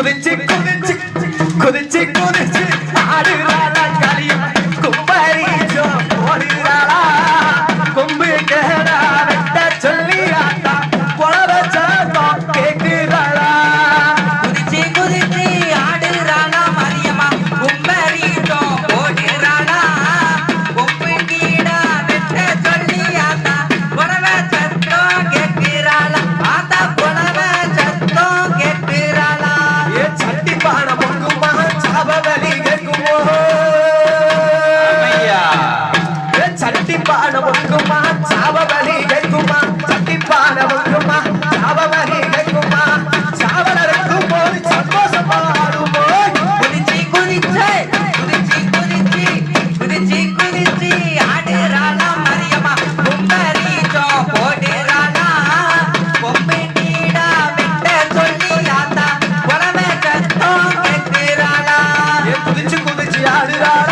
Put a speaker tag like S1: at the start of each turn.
S1: குதிச்சு குதிச்சு குதிச்சு குதி
S2: குதிச்சு